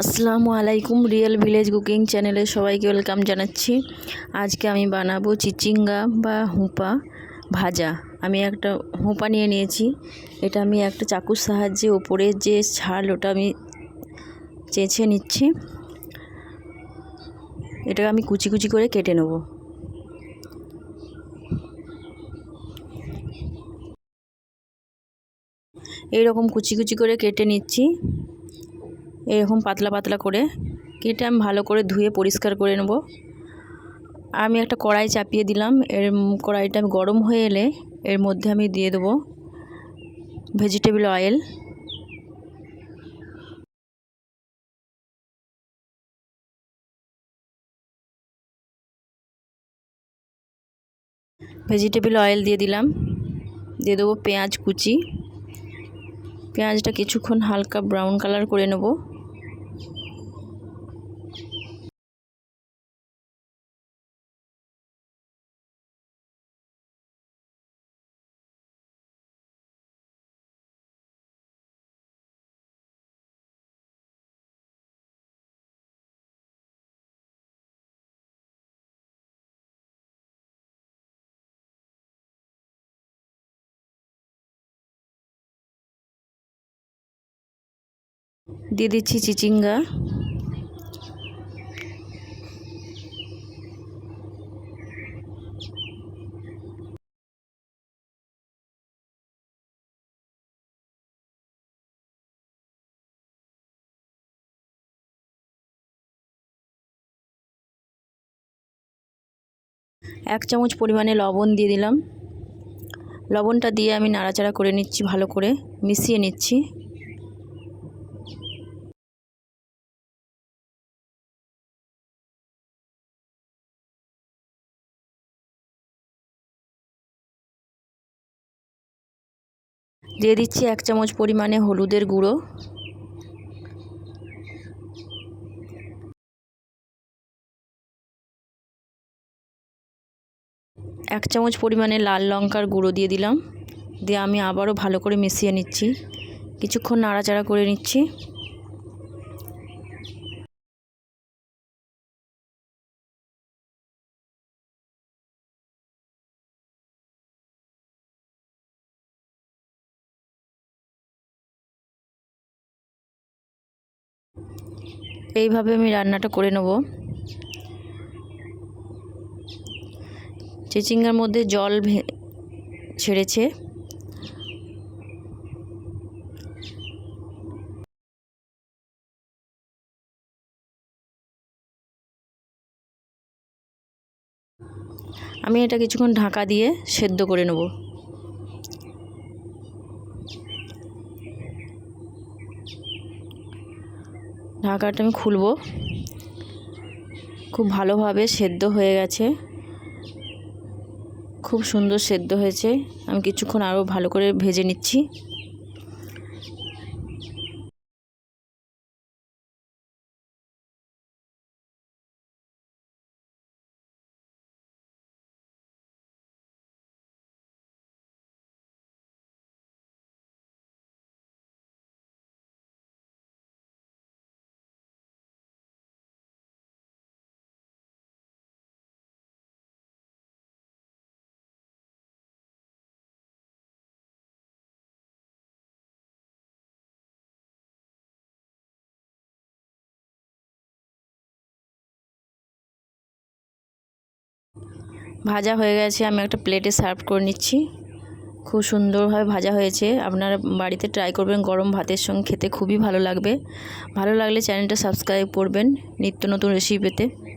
আসসালামু আলাইকুম real village cooking চ্যানেলে সবাইকে ওয়েলকাম জানাচ্ছি। আজকে আমি বানাবো চিচিঙ্গা বা হুঁপা ভাজা। আমি একটা হুঁপা নিয়ে নিয়েছি। এটা আমি একটা চাকুর সাহায্যে ওপরের যে ছাল ওটা আমি চেঁচে নিচ্ছি। এটাকে আমি কুচি কুচি করে কেটে নেব। এইরকম কুচি কুচি করে কেটে নিচ্ছি। এরকম পাতলা পাতলা করে কেটে আমি ভালো করে ধুয়ে পরিষ্কার করে নেব। আমি একটা কড়াই চাপিয়ে দিলাম, এর কড়াইটা আমি গরম হয়ে এলে এর মধ্যে আমি দিয়ে দেবো ভেজিটেবল অয়েল ভেজিটেবল অয়েল দিয়ে দিলাম, দিয়ে দেবো পেঁয়াজ কুচি। পেঁয়াজটা কিছুক্ষণ হালকা ব্রাউন কালার করে নেব। দিয়ে দিচ্ছি চিচিঙ্গা। এক চামচ পরিমাণে লবণ দিয়ে দিলাম। লবণটা দিয়ে আমি নাড়াচাড়া করে নিচ্ছি ভালো করে, মিশিয়ে নিচ্ছি। দিয়ে দিচ্ছি এক চামচ পরিমাণে হলুদের গুঁড়ো। এক চামচ পরিমাণে লাল লঙ্কার গুঁড়ো দিয়ে দিলাম। দিয়ে আমি আবারও ভালো করে মিশিয়ে নিচ্ছি। কিছুক্ষণ নাড়াচাড়া করে নিচ্ছি। এইভাবে আমি রান্নাটা করে নেব। চিচিঙ্গার মধ্যে জল ছেড়েছে। আমি এটা কিছুক্ষণ ঢাকা দিয়ে সেদ্ধ করে নেব। ঢাকাটা আমি খুলব। খুব ভালোভাবে সেদ্ধ হয়ে গেছে। খুব সুন্দর সেদ্ধ হয়েছে। আমি কিছুক্ষণ আরও ভালো করে ভেজে নিচ্ছি। ভাজা হয়ে গেছে, আমি একটা প্লেটে সার্ভ করে নিচ্ছি। খুব সুন্দরভাবে ভাজা হয়েছে। আপনারা বাড়িতে ট্রাই করবেন গরম ভাতের সঙ্গে, খেতে খুবই ভালো লাগবে। ভালো লাগলে চ্যানেলটা সাবস্ক্রাইব করবেন, নিত্য নতুন রেসিপি পেতে।